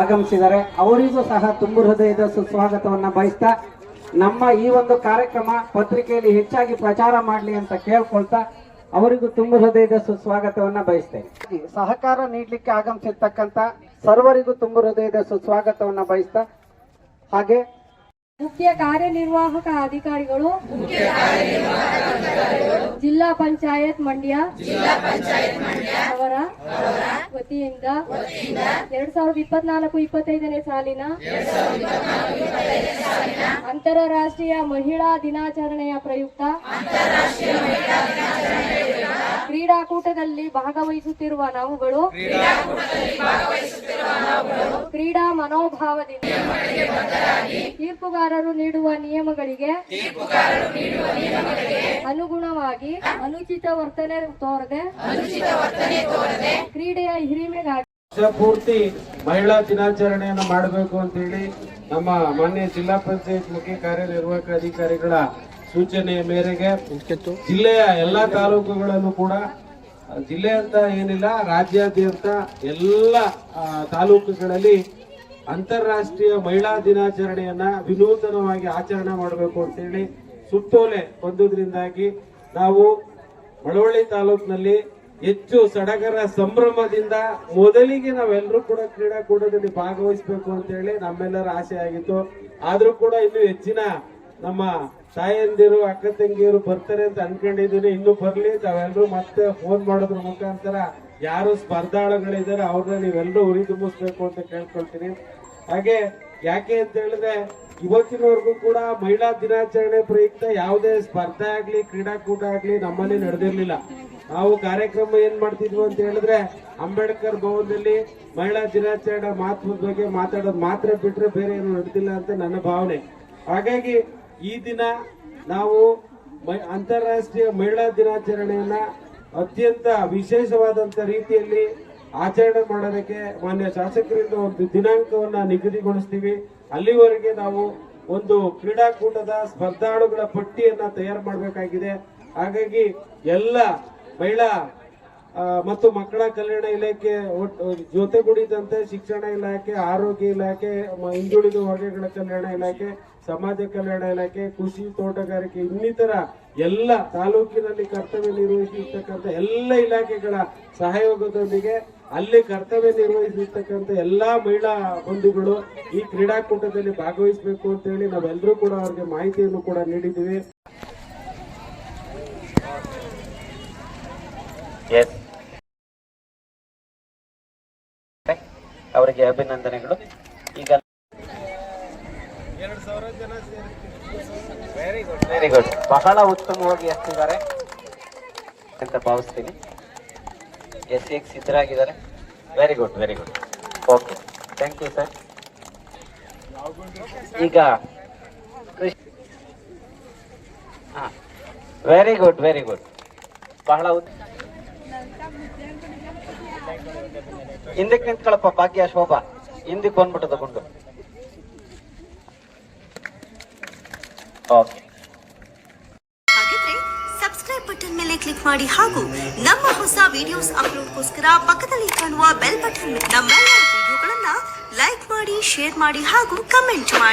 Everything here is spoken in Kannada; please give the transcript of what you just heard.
ಆಗಮಿಸಿದ್ದಾರೆ. ಅವರಿಗೂ ಸಹ ತುಂಬು ಹೃದಯದ ಸುಸ್ವಾಗತವನ್ನ ಬಯಸ್ತಾ ನಮ್ಮ ಈ ಒಂದು ಕಾರ್ಯಕ್ರಮ ಪತ್ರಿಕೆಯಲ್ಲಿ ಹೆಚ್ಚಾಗಿ ಪ್ರಚಾರ ಮಾಡಲಿ ಅಂತ ಕೇಳ್ಕೊಳ್ತಾ ಅವರಿಗೂ ತುಂಬ ಹೃದಯದ ಸುಸ್ವಾಗತವನ್ನ ಬಯಸ್ತೇನೆ. ಸಹಕಾರ ನೀಡಲಿಕ್ಕೆ ಆಗಮಿಸಿರ್ತಕ್ಕಂಥ ಸರ್ವರಿಗೂ ತುಂಬ ಹೃದಯದ ಸುಸ್ವಾಗತವನ್ನ ಬಯಸ್ತಾ ಹಾಗೆ ಮುಖ್ಯ ಕಾರ್ಯನಿರ್ವಾಹಕ ಅಧಿಕಾರಿಗಳು ಜಿಲ್ಲಾ ಪಂಚಾಯತ್ ಮಂಡ್ಯ ಅವರ ವತಿಯಿಂದ ಎರಡ್ ಸಾವಿರದ ಇಪ್ಪತ್ನಾಲ್ಕು ಇಪ್ಪತ್ತೈದನೇ ಸಾಲಿನ ಅಂತಾರಾಷ್ಟ್ರೀಯ ಮಹಿಳಾ ದಿನಾಚರಣೆಯ ಪ್ರಯುಕ್ತ ಕ್ರೀಡಾಕೂಟದಲ್ಲಿ ಭಾಗವಹಿಸುತ್ತಿರುವ ನಾವುಗಳು ಕ್ರೀಡಾ ಮನೋಭಾವದಿಂದ ತೀರ್ಪುಗಾರರು ನೀಡುವ ನಿಯಮಗಳಿಗೆ ಅನುಗುಣವಾಗಿ ಅನುಚಿತ ವರ್ತನೆ ತೋರದೆ ಕ್ರೀಡೆಯ ಹಿರಿಮೆಗಾಗಿ ಪೂರ್ತಿ ಮಹಿಳಾ ದಿನಾಚರಣೆಯನ್ನು ಮಾಡಬೇಕು ಅಂತ ಹೇಳಿ ನಮ್ಮ ಮಾನ್ಯ ಜಿಲ್ಲಾ ಪಂಚಾಯತ್ ಮುಖ್ಯ ಕಾರ್ಯನಿರ್ವಾಹಕ ಅಧಿಕಾರಿಗಳ ಸೂಚನೆಯ ಮೇರೆಗೆ ಜಿಲ್ಲೆಯ ಎಲ್ಲಾ ತಾಲೂಕುಗಳನ್ನು ಕೂಡ ಜಿಲ್ಲೆ ಅಂತ ಏನಿಲ್ಲ ರಾಜ್ಯಾದ್ಯಂತ ಎಲ್ಲ ತಾಲೂಕುಗಳಲ್ಲಿ ಅಂತಾರಾಷ್ಟ್ರೀಯ ಮಹಿಳಾ ದಿನಾಚರಣೆಯನ್ನ ವಿನೂತನವಾಗಿ ಆಚರಣೆ ಮಾಡಬೇಕು ಅಂತ ಹೇಳಿ ಸುತ್ತೋಲೆ ಬಂದುದರಿಂದಾಗಿ ನಾವು ಮಳವಳ್ಳಿ ತಾಲೂಕಿನಲ್ಲಿ ಹೆಚ್ಚು ಸಡಗರ ಸಂಭ್ರಮದಿಂದ ಮೊದಲಿಗೆ ನಾವೆಲ್ಲರೂ ಕೂಡ ಕ್ರೀಡಾಕೂಟದಲ್ಲಿ ಭಾಗವಹಿಸಬೇಕು ಅಂತ ಹೇಳಿ ನಮ್ಮೆಲ್ಲರ ಆಸೆ ಆಗಿತ್ತು. ಆದ್ರೂ ಕೂಡ ಇನ್ನು ಹೆಚ್ಚಿನ ನಮ್ಮ ತಾಯಂದಿರು, ಅಕ್ಕ ತಂಗಿಯರು ಬರ್ತಾರೆ ಅಂತ ಅನ್ಕೊಂಡಿದ್ದೀನಿ. ಇನ್ನು ಬರ್ಲಿ ತಾವೆಲ್ಲರೂ ಮತ್ತೆ ಫೋನ್ ಮಾಡೋದ್ರ ಮುಖಾಂತರ ಯಾರು ಸ್ಪರ್ಧಾಳುಗಳಿದ್ದಾರೆ ಅವ್ರನ್ನ ನೀವೆಲ್ಲರೂ ಉರಿ ತುಂಬಿಸ್ಬೇಕು ಅಂತ ಕೇಳ್ಕೊಳ್ತೀನಿ. ಹಾಗೆ ಯಾಕೆ ಅಂತ ಹೇಳಿದ್ರೆ ಇವತ್ತಿನವರೆಗೂ ಕೂಡ ಮಹಿಳಾ ದಿನಾಚರಣೆ ಪ್ರಯುಕ್ತ ಯಾವುದೇ ಸ್ಪರ್ಧೆ ಆಗ್ಲಿ, ಕ್ರೀಡಾಕೂಟ ಆಗ್ಲಿ ನಮ್ಮಲ್ಲಿ ನಡೆದಿರ್ಲಿಲ್ಲ. ನಾವು ಕಾರ್ಯಕ್ರಮ ಏನ್ ಮಾಡ್ತಿದ್ವಿ ಅಂತ ಹೇಳಿದ್ರೆ ಅಂಬೇಡ್ಕರ್ ಭವನದಲ್ಲಿ ಮಹಿಳಾ ದಿನಾಚರಣೆ ಮಹತ್ವದ ಬಗ್ಗೆ ಮಾತಾಡೋದು ಮಾತ್ರ ಬಿಟ್ರೆ ಬೇರೆ ಏನು ನಡೆದಿಲ್ಲ ಅಂತ ನನ್ನ ಭಾವನೆ. ಹಾಗಾಗಿ ಈ ದಿನ ನಾವು ಅಂತಾರಾಷ್ಟ್ರೀಯ ಮಹಿಳಾ ದಿನಾಚರಣೆಯನ್ನ ಅತ್ಯಂತ ವಿಶೇಷವಾದಂತ ರೀತಿಯಲ್ಲಿ ಆಚರಣೆ ಮಾಡೋದಕ್ಕೆ ಮಾನ್ಯ ಶಾಸಕರಿಂದ ಒಂದು ದಿನಾಂಕವನ್ನ ನಿಗದಿಗೊಳಿಸ್ತೀವಿ. ಅಲ್ಲಿವರೆಗೆ ನಾವು ಒಂದು ಕ್ರೀಡಾಕೂಟದ ಸ್ಪರ್ಧಾಳುಗಳ ಪಟ್ಟಿಯನ್ನ ತಯಾರು ಮಾಡಬೇಕಾಗಿದೆ. ಹಾಗಾಗಿ ಎಲ್ಲ ಮಹಿಳಾ ಮತ್ತು ಮಕ್ಕಳ ಕಲ್ಯಾಣ ಇಲಾಖೆ ಜೊತೆಗೂಡಿದಂತೆ ಶಿಕ್ಷಣ ಇಲಾಖೆ, ಆರೋಗ್ಯ ಇಲಾಖೆ ಹಿಂದುಳಿದ ವರ್ಗಗಳ ಕಲ್ಯಾಣ ಇಲಾಖೆ, ಸಮಾಜ ಕಲ್ಯಾಣ ಇಲಾಖೆ, ಕೃಷಿ ತೋಟಗಾರಿಕೆ, ಇನ್ನಿತರ ಎಲ್ಲ ತಾಲೂಕಿನಲ್ಲಿ ಕರ್ತವ್ಯ ನಿರ್ವಹಿಸಿರ್ತಕ್ಕಂಥ ಎಲ್ಲ ಇಲಾಖೆಗಳ ಸಹಯೋಗದೊಂದಿಗೆ ಅಲ್ಲಿ ಕರ್ತವ್ಯ ನಿರ್ವಹಿಸಿರ್ತಕ್ಕಂಥ ಎಲ್ಲಾ ಮಹಿಳಾ ಬಂಧುಗಳು ಈ ಕ್ರೀಡಾಕೂಟದಲ್ಲಿ ಭಾಗವಹಿಸಬೇಕು ಅಂತ ಹೇಳಿ ನಾವೆಲ್ಲರೂ ಕೂಡ ಅವ್ರಿಗೆ ಮಾಹಿತಿಯನ್ನು ಕೂಡ ನೀಡಿದ್ದೀವಿ. ಎಸ್ ಅವರಿಗೆ ಅಭಿನಂದನೆಗಳು. ಈಗ ವೆರಿ ಗುಡ್ ವೆರಿ ಗುಡ್ ಬಹಳ ಉತ್ತಮವಾಗಿ ಎತ್ತಿದ್ದಾರೆ ಅಂತ ಭಾವಿಸ್ತೀನಿ. ಎಸ್ ಎಕ್ ಸಿದ್ಧರಾಗಿದ್ದಾರೆ. Very good very good okay thank you sir ಈಗ ಹಾ. ವೆರಿ ಗುಡ್ ವೆರಿ ಗುಡ್ ಬಹಳ ಉತ್- ಹಿಂದಕ್ಕೆ ನಿಂತ್ಕೊಳ್ಳಪ್ಪ ಭಾಗ್ಯ ಶೋಭಾ. ಹಿಂದಕ್ಕೆ ಬಂದ್ಬಿಟ್ಟು ತಗೊಂಡು. ಓಕೆ ಸಬ್ಸ್ಕ್ರೈಬ್ ಬಟನ್ ಮೇಲೆ ಕ್ಲಿಕ್ ಮಾಡಿ ಹಾಗೂ ನಮ್ಮ ಹೊಸ ವಿಡಿಯೋಸ್ ಅಪ್ಲೋಡ್ಗೋಸ್ಕರ ಪಕ್ಕದಲ್ಲಿ ಕಾಣುವ ಬೆಲ್ ಬಟನ್ ನಮ್ಮೆಲ್ಲ ವಿಡಿಯೋಗಳನ್ನ ಲೈಕ್ ಮಾಡಿ ಶೇರ್ ಮಾಡಿ ಹಾಗೂ ಕಮೆಂಟ್ ಮಾಡಿ.